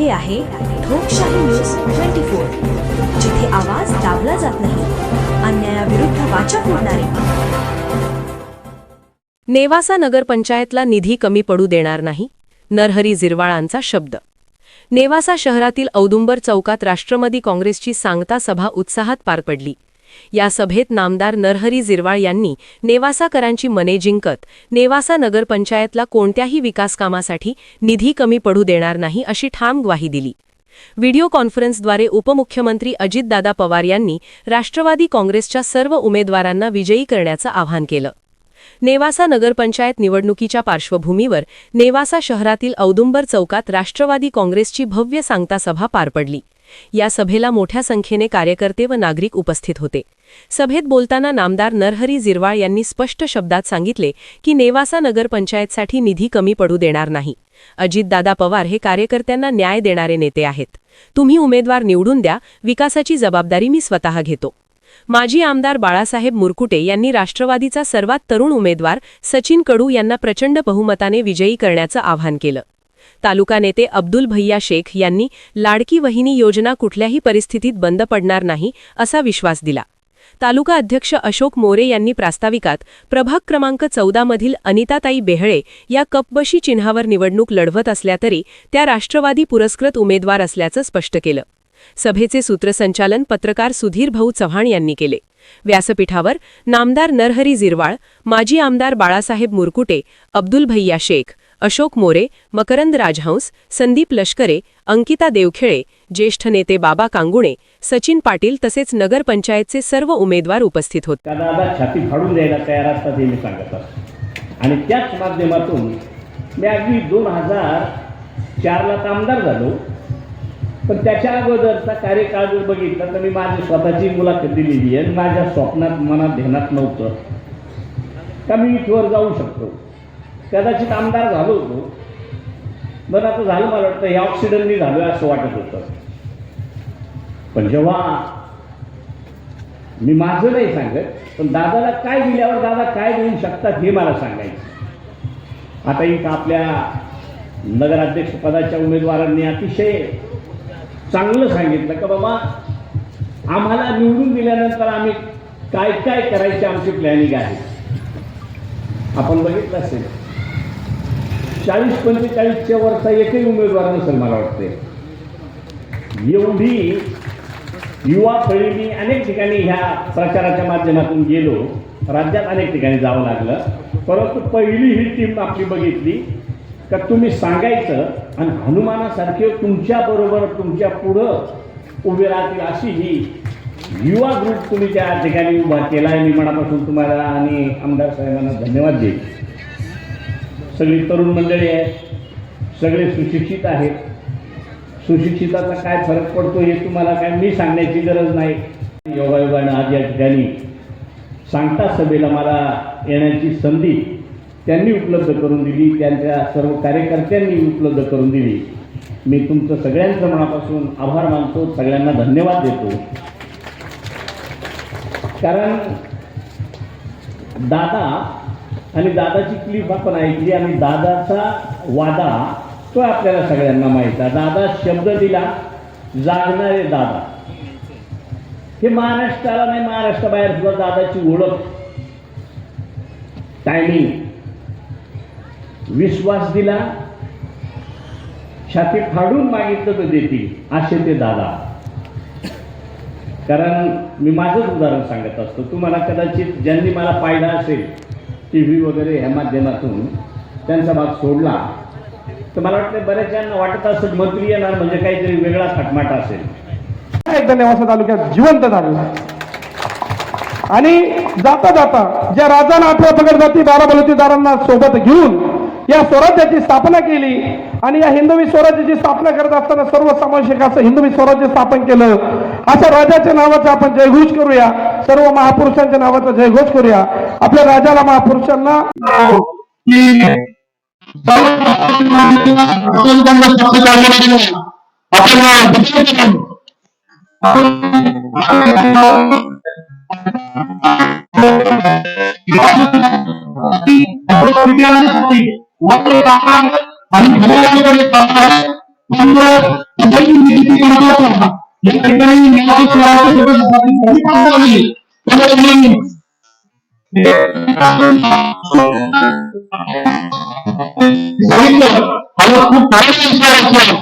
हे आहे लोकशाही न्यूज ट्वेंटी फोर जिथे आवाज दाबला जात नाही अन्यायाविरुद्ध वाचा फोडणारे. नेवासा नगरपंचायतला निधी कमी पडू देणार नाही नरहरी जिरवाळांचा शब्द. नेवासा शहरातील औदुंबर चौकात राष्ट्रवादी काँग्रेसची सांगता सभा उत्साहात पार पडली. या सभेत नामदार नरहरी जिरवाळ यांनी नेवासाकरांची मने जिंकत नेवासा नगरपंचायतला कोणत्याही विकासकामासाठी निधी कमी पडू देणार नाही अशी ठाम ग्वाही दिली. व्हिडिओ कॉन्फरन्सद्वारे उपमुख्यमंत्री अजितदादा पवार यांनी राष्ट्रवादी काँग्रेसच्या सर्व उमेदवारांना विजयी करण्याचं आवाहन केलं. नेवासा नगरपंचायत निवडणुकीच्या पार्श्वभूमीवर नेवासा शहरातील औदुंबर चौकात राष्ट्रवादी काँग्रेसची भव्य सांगता सभा पार पडली. या सभेला मोठ्या संख्येने कार्यकर्ते व नागरिक उपस्थित होते. सभेत बोलताना नामदार नरहरी जिरवाळ यांनी स्पष्ट शब्दात सांगितले की नेवासा नगरपंचायतसाठी निधी कमी पडू देणार नाही. अजितदादा पवार हे कार्यकर्त्यांना न्याय देणारे नेते आहेत. तुम्ही उमेदवार निवडून द्या विकासाची जबाबदारी मी स्वतः घेतो. माजी आमदार बाळासाहेब मुरकुटे यांनी राष्ट्रवादीचा सर्वात तरुण उमेदवार सचिन कडू यांना प्रचंड बहुमताने विजयी करण्याचं आवाहन केलं. तालुका नेते अब्दुल भैया शेख यांनी लाडकी वहिनी योजना कुठल्याही परिस्थितीत बंद पडणार नाही असा विश्वास दिला. तालुका अध्यक्ष अशोक मोरे यांनी प्रास्ताविकात प्रभाग क्रमांक चौदामधील अनिताताई बेहळे या कपबशी चिन्हावर निवडणूक लढवत असल्या तरी त्या राष्ट्रवादी पुरस्कृत उमेदवार असल्याचं स्पष्ट केलं. सभेचे सूत्रसंचालन पत्रकार सुधीर भाऊ चव्हाण यांनी केले. व्यासपीठावर नामदार नरहरी जिरवाळ माजी आमदार बाळासाहेब मुरकुटे अब्दुल भैया शेख अशोक मोरे मकरंद राजहंस संदीप लष्करे अंकिता देवखेळे ज्येष्ठ नेते बाबा कांगुणे सचिन पाटील तसेच नगरपंचायतचे सर्व उमेदवार उपस्थित होते. का छाती फाडून द्यायला तयार असतात हे मी सांगत असतो. आणि त्याच माध्यमातून मी अगदी दोन हजार चारला आमदार झालो. पण त्याच्या अगोदरचा कार्यकाळ जर बघितला तर मी माझी स्वतःची मुलाखत दिलेली आहे. माझ्या स्वप्नात मनात ध्यानात नव्हतं का मी इथवर जाऊ शकतो? कदाचित आमदार झालो होतो. बरं आता झालं मला वाटतं हे ऑक्सिडंटनी झालं असं वाटत होतं. पण जेव्हा मी माझं नाही सांगत पण दादाला काय दिल्यावर दादा काय देऊ शकतात हे मला सांगायचं. आता इथं आपल्या नगराध्यक्षपदाच्या उमेदवारांनी अतिशय चांगलं सांगितलं का बाबा आम्हाला निवडून दिल्यानंतर आम्ही काय काय करायचे आमची प्लॅनिंग आहे? आपण बघितलं असेल. चाळीस पंचेचाळीसच्या वरचा एकही उमेदवार नसेल मला वाटते एवढी युवा फळी मी अनेक ठिकाणी ह्या प्रचाराच्या माध्यमातून गेलो. राज्यात अनेक ठिकाणी जावं लागलं. परंतु पहिली ही टीम आपली बघितली का तुम्ही सांगायचं आणि हनुमानासारखे तुमच्याबरोबर तुमच्या पुढं उभे राहतील अशी ही युवा ग्रुप तुम्ही त्या ठिकाणी उभा केला आहे. मी मनापासून तुम्हाला आणि आमदार साहेबांना धन्यवाद देईल सगळी तरुण मंडळी आहेत. सगळे सुशिक्षित आहेत. सुशिक्षिताचा काय फरक पडतो हे तुम्हाला काय मी सांगण्याची गरज नाही. योगायोगानं आज या ठिकाणी सांगता सभेला मला येण्याची संधी त्यांनी उपलब्ध करून दिली. त्यांच्या सर्व कार्यकर्त्यांनी उपलब्ध करून दिली. मी तुमचं सगळ्यांचं मनापासून आभार मानतो. सगळ्यांना धन्यवाद देतो. कारण दादा आणि दादाची क्लिप आपण ऐकली आणि दादाचा वादा तो आपल्याला सगळ्यांना माहीत आहे. दादा शब्द दिला जागणारे दादा. हे महाराष्ट्राला नाही महाराष्ट्राबाहेर सुद्धा दादाची ओळख. टायमिंग विश्वास दिला छाती फाडून मागितलं तर देतील असे ते दादा. कारण मी माझंच उदाहरण सांगत असतो. तुम्हाला कदाचित ज्यांनी मला पाहिला असेल टी व्ही वगैरे ह्या माध्यमातून त्यांचा भाग सोडला तर मला वाटतं बऱ्याचजणांना वाटत असत मंत्री येणार म्हणजे काहीतरी वेगळा खटमाट असेल. एकदा नेवासा तालुक्यात जिवंत झालेला आणि जाता जाता ज्या राजानं आठव्या पगड जाती बारा बलुतेदारांना सोबत घेऊन या स्वराज्याची स्थापना केली आणि या हिंदवी स्वराज्याची स्थापना करत असताना सर्वसमावेशक असं हिंदवी स्वराज्य स्थापन केलं. अशा राजाच्या नावाचा आपण जयघोष करूया. सर्व महापुरुषांच्या नावाचा जयघोष करूया. आपल्या राजाला महापुरुषांना आणि त्यामुळे कुठेही निधी महत्त्वाचा या ठिकाणी न्यायाधीश न्यायालयाच्या सोबत आपण काम केली. त्यामुळे मी सांगितलं मला खूप काही विचार असतो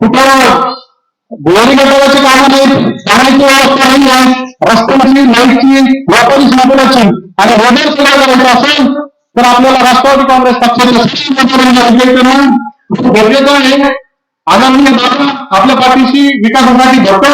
कुठं गोळी गटाराची कामं नाहीत पाण्याची व्यवस्था नाही आहे रस्त्याची लाईटची व्यापारी संकुलाची आणि रोडवर सुद्धा करायचं असेल तर आपल्याला राष्ट्रवादी काँग्रेस पक्षाच्या सर्व गरजेचं आहे. आदरणीय आपल्या पाठीशी विकासासाठी भक्कम